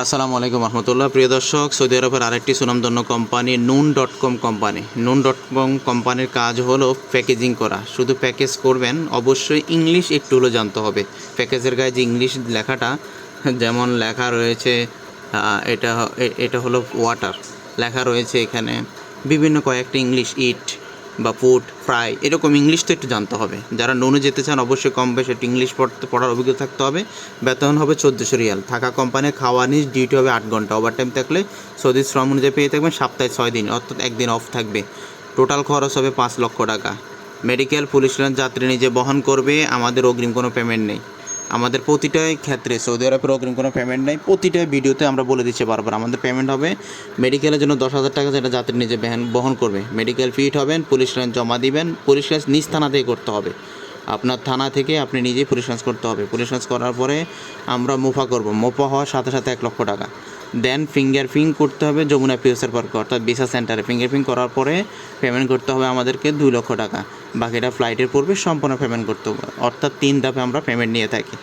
আসসালামু আলাইকুম রহমতুল্লাহ। প্রিয় দর্শক, সৌদি আরবের আরেকটি সুনামধন্য company, Noon dot com company. Noon dot com কোম্পানির কাজ হলো প্যাকেজিং করা। শুধু প্যাকেজ করবেন, অবশ্যই ইংলিশ একটু হলেও জানতে হবে। প্যাকেজের গায়ে যে ইংলিশ লেখাটা, যেমন লেখা রয়েছে এটা এটা হলো ওয়াটার। লেখা রয়েছে এখানে বিভিন্ন কয়েকটি ইংলিশ ইট বা ফুড ফ্রাই এরকম ইংলিশ তো একটু জানতে হবে। যারা নুনে যেতে চান, অবশ্যই কম বেশি একটু ইংলিশ পড়তে, পড়ার অভিজ্ঞতা থাকতে হবে। বেতন হবে চোদ্দোশো রিয়াল। থাকা কোম্পানির খাওয়া নিজ ডিউটি হবে আট ঘণ্টা। ওভার টাইম থাকলে সৌদি শ্রম অনুযায়ী পেয়ে থাকবেন সপ্তাহে ছয় দিন, অর্থাৎ একদিন অফ থাকবে। টোটাল খরচ হবে পাঁচ লক্ষ টাকা। মেডিকেল পুলিশ যাত্রী নিজে বহন করবে। আমাদের অগ্রিম কোনো পেমেন্ট নেই। আমাদের প্রতিটা ক্ষেত্রে সৌদি আরবের অগ্রিম কোনো পেমেন্ট নেই। প্রতিটা ভিডিওতে আমরা বলে দিচ্ছি বারবার, আমাদের পেমেন্ট হবে মেডিকেলের জন্য দশ হাজার টাকা যেটা যাত্রী নিজে বহন বহন করবে। মেডিকেল ফিট হবেন পুলিশ লাইন জমা দিবেন পুলিশ লাইন নিজ থানা থেকে করতে হবে। আপনার থানা থেকে আপনি নিজেই পুলিশ লাইন্স করতে হবে। পুলিশ লাইন্স করার পরে আমরা মুফা করব। মুফা হওয়ার সাথে সাথে এক লক্ষ টাকা। দেন ফিঙ্গার প্রিন্ট করতে হবে যমুনা পিওসের পার্কে অর্থাৎ বিসা সেন্টারে ফিঙ্গার প্রিন্ট করার পরে পেমেন্ট করতে হবে আমাদেরকে দুই লক্ষ টাকা। বাকিটা ফ্লাইটের পূর্বে সম্পূর্ণ পেমেন্ট করতে হবে। অর্থাৎ তিন ধাপে আমরা পেমেন্ট নিয়ে থাকি।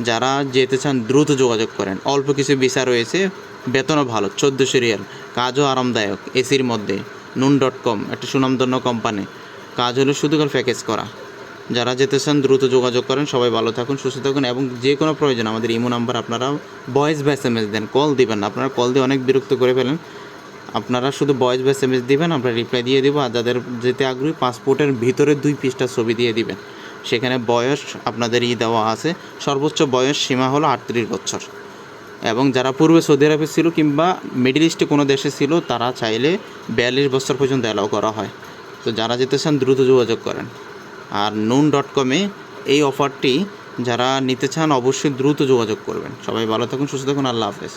যারা যেতে চান, দ্রুত যোগাযোগ করেন। অল্প কিছু ভিসা রয়েছে, বেতনও ভালো, চোদ্দোশো রিয়াল। কাজও আরামদায়ক এসির মধ্যে। নুন ডট কম একটা সুনামধন্য কোম্পানি কাজ হলো শুধু প্যাকেজ করা। যারা যেতে চান দ্রুত যোগাযোগ করেন, সবাই ভালো থাকুন, সুস্থ থাকুন এবং যে কোনো প্রয়োজন আমাদের ইমো নাম্বার আপনারা ভয়েস বা এস এম দেন কল দিবেন আপনারা কল দিয়ে অনেক বিরক্ত করে ফেলেন। আপনারা শুধু ভয়েস বা এস এম এস দিবেন, আমরা রিপ্লাই দিয়ে দেবো আর যাদের যেতে আগ্রহী পাসপোর্টের ভিতরে দুই পিসটা ছবি দিয়ে দিবেন। সেখানে বয়স আপনাদের ই দেওয়া আছে। সর্বোচ্চ বয়স সীমা হলো আটত্রিশ বছর। এবং যারা পূর্বে সৌদি আরবে ছিল কিংবা মিডল ইস্টে কোনো দেশে ছিল, তারা চাইলে বিয়াল্লিশ বছর পর্যন্ত অ্যালাউ করা হয়। তো যারা যেতে চান দ্রুত যোগাযোগ করেন। আর নুন ডট কমে এই অফারটি যারা নিতে চান অবশ্যই দ্রুত যোগাযোগ করবেন। সবাই ভালো থাকুন, সুস্থ থাকুন, আল্লাহ হাফেজ।